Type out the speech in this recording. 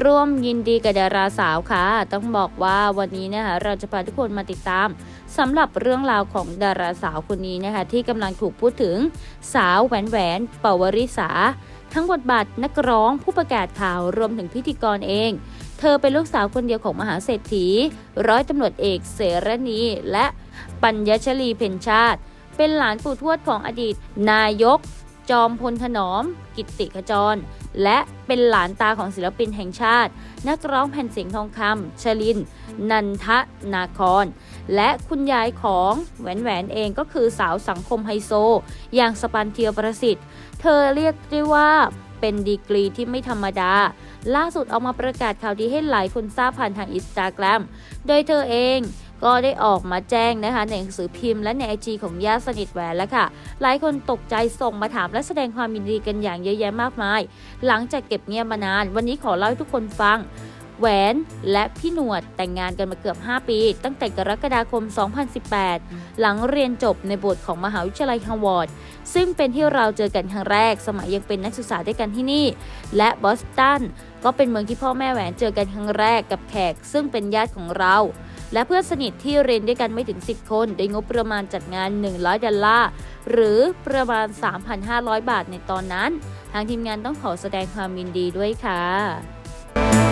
ร่วมยินดีกับดาราสาวค่ะ ต้องบอกว่าวันนี้นะคะเราจะพาทุกคนมาติดตามสำหรับเรื่องราวของดาราสาวคนนี้นะคะที่กำลังถูกพูดถึงสาวแหวนแหวนปวริสาทั้งบทบาทนักร้องผู้ประกาศข่าวรวมถึงพิธีกรเอง เธอเป็นลูกสาวคนเดียวของมหาเศรษฐี ร้อยตำรวจเอกเสรณีและปัญญชลีเพ็ญชาติ เป็นหลานปู่ทวดของอดีต นายก จอมพลถนอม กิตติขจร และเป็นหลานตาของศิลปินแห่งชาติ นักร้องแผ่นเสียงทองคำชลิน นันทนาคอนและคุณยายของแหวนแหวนเองก็คือสาวสังคมไฮโซ อย่างสปันเทียประสิทธิ์ เธอเรียกได้ว่าเป็นดีกรีที่ไม่ธรรมดา ล่าสุดเอามาประกาศข่าวดีให้หลายคนทราบผ่านทางอินสตาแกรมโดยเธอเอง ก็ได้ออกมาแจ้งนะคะในหนังสือพิมพ์และในไอจีของญาติสนิทแหวนแล้วค่ะ หลายคนตกใจส่งมาถามและแสดงความยินดีกันอย่างเยอะแยะมากมาย หลังจากเก็บเงียบมานาน วันนี้ขอเล่าให้ทุกคนฟังแหวนและพี่หนวดแต่งงานกันมาเกือบ 5 ปี ตั้งแต่กรกฎาคม 2018 หลังเรียนจบในบสถ์ของมหาวิทยาลัยฮาวาดซึ่งเป็นที่เราเจอกันครั้งแรก สมัยยังเป็นนักศึกษาด้วยกันที่นี่ และบอสตันก็เป็นเมืองที่พ่อแม่แหวนเจอกันครั้งแรกกับแขก ซึ่งเป็นญาติของเรา และเพื่อนสนิทที่เรียนด้วยกันไม่ถึง 10 คนได้งบประมาณจัดงาน 100ดอลลาร์หรือประมาณ 3,500 บาทในตอนนั้น ทางทีมงานต้องขอแสดงความยินดีด้วยค่ะ